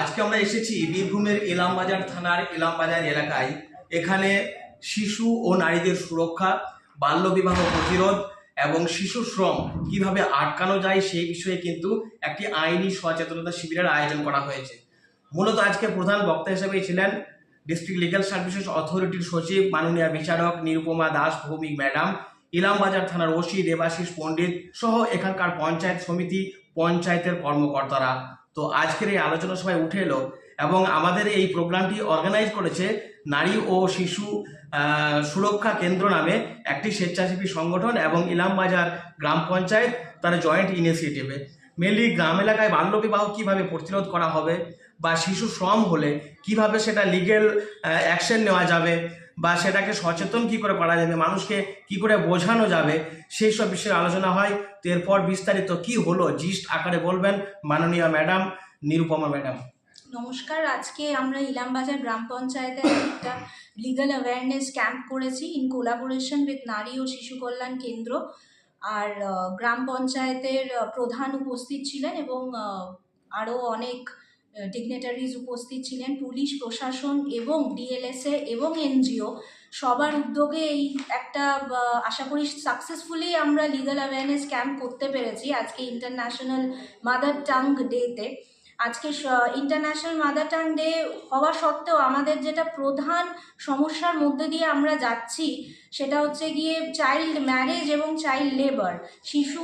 আজকে আমরা এসেছি বীরভূমের ইলামবাজার থানার ইলামবাজার এলাকায়। এখানে শিশু ও নারীদের সুরক্ষা বাল্যবিবাহ প্রতিরোধ এবং শিশু শ্রম কীভাবে আটকানো যায় সেই বিষয়ে কিন্তু একটি আইনি সচেতনতা শিবিরের আয়োজন করা হয়েছে। মূলত আজকে প্রধান বক্তা হিসেবে ছিলেন ডিস্ট্রিক্ট লিগাল সার্ভিসেস অথরিটির সচিব, মাননীয় বিচারক নিরুপমা দাস, ভৌমিক ম্যাডাম, ইলামবাজার থানার ওসি দেবাশিস পণ্ডিত সহ এখানকার পঞ্চায়েত সমিতি পঞ্চায়েতের কর্মকর্তারা। তো আজকের এই আলোচনা সভায় উঠে এলো এবং আমাদের এই প্রোগ্রামটি অর্গানাইজ করেছে নারী ও শিশু সুরক্ষা কেন্দ্র নামে একটি স্বেচ্ছাসেবী সংগঠন এবং ইলামবাজার গ্রাম পঞ্চায়েত, তার জয়েন্ট ইনিশিয়েটিভে মেনলি গ্রাম এলাকায় বাল্যবিবাহ কীভাবে প্রতিরোধ করা হবে বা শিশু শ্রম হলে কীভাবে সেটা লিগেল অ্যাকশন নেওয়া যাবে বা সেটাকে সচেতন কি করে করা যাবে, মানুষকে কি করে বোঝানো যাবে, সেই সব বিষয়ে আলোচনা হয়। তো এরপর বিস্তারিত কি হলো, জিস্ট আকারে বলবেন মাননীয় ম্যাডাম, নিরুপমা ম্যাডাম। নমস্কার, আজকে আমরা ইলামবাজার গ্রাম পঞ্চায়েতে একটা লিগাল অ্যাওয়ারনেস ক্যাম্প করেছি ইন কোলাবোরেশন উইথ নারী ও শিশু কল্যাণ কেন্দ্র। আর গ্রাম পঞ্চায়েতের প্রধান উপস্থিত ছিলেন এবং আরও অনেক ডিগনেটারিজ উপস্থিত ছিলেন পুলিশ, প্রশাসন এবং ডিএলএসএ এবং এনজিও সবার উদ্যোগে এই একটা আশা করি সাকসেসফুলি আমরা লিগাল অ্যাওয়ারনেস ক্যাম্প করতে পেরেছি আজকে ইন্টারন্যাশনাল মাদার টাং ডেতে আজকে ইন্টারন্যাশনাল মাদার টাং ডে হওয়া সত্ত্বেও আমাদের যেটা প্রধান সমস্যার মধ্যে দিয়ে আমরা যাচ্ছি, সেটা হচ্ছে গিয়ে চাইল্ড ম্যারেজ এবং চাইল্ড লেবার শিশু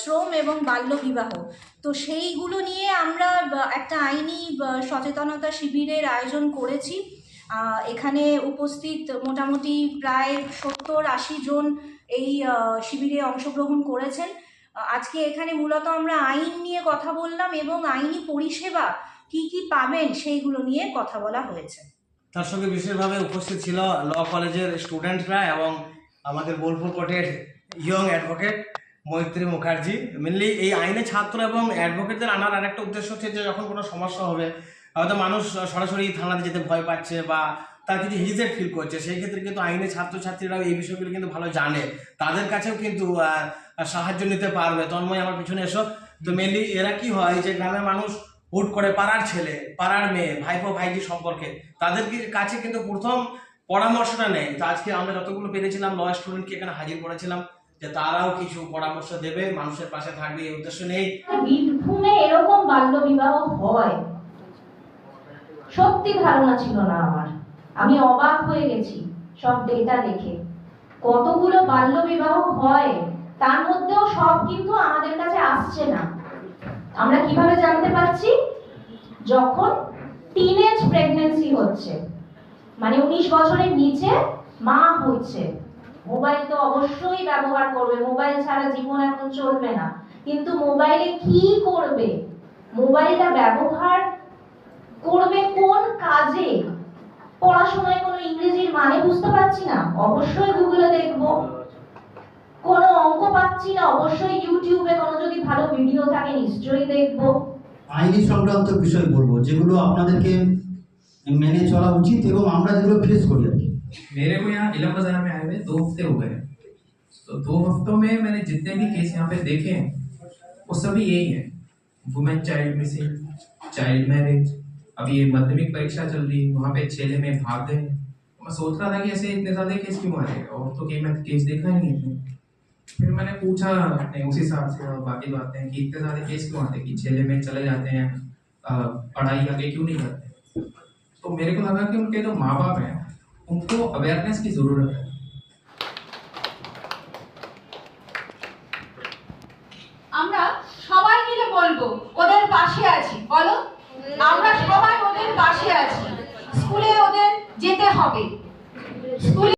শ্রম এবং বাল্যবিবাহ তো সেইগুলো নিয়ে আমরা একটা আইনি সচেতনতা শিবিরের আয়োজন করেছি। এখানে উপস্থিত মোটামুটি প্রায় সত্তর আশি জন এই শিবিরে অংশগ্রহণ করেছেন। আজকে এখানে মূলত আমরা আইন নিয়ে কথা বললাম এবং আইনি পরিষেবা কি কি পাবেন সেইগুলো নিয়ে কথা বলা হয়েছে। তার সঙ্গে বিশেষভাবে উপস্থিত ছিল ল কলেজের স্টুডেন্টরা এবং আমাদের বোলপুর কোর্টের ইয়ং অ্যাডভোকেট মৈত্রী মুখার্জি। মেনলি এই আইনে ছাত্র এবং অ্যাডভোকেটদের আনার আরেকটা উদ্দেশ্য হচ্ছে যে যখন কোনো সমস্যা হবে, হয়তো মানুষ সরাসরি থানাতে যেতে ভয় পাচ্ছে বা তার কিছু হেজিটেট ফিল করছে, সেই ক্ষেত্রে কিন্তু আইনে ছাত্রছাত্রীরাও এই বিষয়গুলো কিন্তু ভালো জানে। তাদের কাছেও কিন্তু সাহায্য নিতে পারবে। তন্ময়, আমার পিছনে এসো। তো মেনলি এরা কি হয় যে গ্রামের মানুষ হুট করে পাড়ার ছেলে, পাড়ার মেয়ে, ভাইপো, ভাইজি সম্পর্কে। তাদের কাছে কিন্তু প্রথম পরামর্শটা নেই। তো আজকে আমরা যতগুলো পেরেছিলাম ল স্টুডেন্টকে এখানে হাজির করেছিলাম যে তারাও কিছু পরামর্শ দেবে, মানুষের পাশে থাকবে, এই উদ্দেশ্য নেই বীরভূমে এরকম বাল্য বিবাহ হয়? সত্যি ধারণা ছিল না আমার। আমি অবাক হয়ে গেছি সব ডেটা দেখে। কতগুলো বাল্য বিবাহ হয়? তার মধ্যেও সব কিন্তু আমাদের কাছে আসছে না। আমরা কীভাবে জানতে পারছি? যখন টিনেজ প্রেগন্যান্সি হচ্ছে মানে উনিশ বছরের নিচে মা হচ্ছে মোবাইল তো অবশ্যই ব্যবহার করবে মোবাইল ছাড়া জীবন এখন চলবে না। কিন্তু মোবাইলে কি করবে? মোবাইলটা ব্যবহার করবে কোন কাজে? পড়াশোনায় কোনো ইংরেজির মানে বুঝতে পারছি না। অবশ্যই গুগলে দেখব। কোনো অঙ্ক পাচ্ছি না অবশ্যই ইউটিউবে কোনো যদি ভালো ভিডিও থাকে নিশ্চয়ই দেখবো আইনি সংক্রান্ত বিষয় বলবো যেগুলো আপনাদেরকে মেনে চলা উচিত এবং আমরা যেগুলো ফেস করি আর কি मेरे को यहाँ इलम बाजार में आए हुए दो हफ्ते हो गए हैं। तो दो हफ्तों में मैंने जितने भी केस यहाँ पे देखे हैं वो सभी यही है women child missing child marriage अभी ये माध्यमिक परीक्षा चल रही है वहाँ पे छेले में भाग गए तो मैं सोच रहा था कि ऐसे इतने ज्यादा केस क्यों आ रहे हैं और तो कहीं मैं केस देखा ही नहीं है फिर मैंने पूछा अपने उस हिसाब से और बाकी बातें कि इतने सारे केस क्यों आते कि जेल में चले जाते हैं पढ़ाई आगे क्यों नहीं करते? तो मेरे को लगा कि उनके जो माँ बाप हैं, उनको अवेयरनेस की ज़रूरत है। আমরা সবাই মিলে বলবো, ওদের পাশে আছি, বলো? আমরা সবাই ওদের পাশে আছি। স্কুলে ওদের যেতে হবে। স্কুলে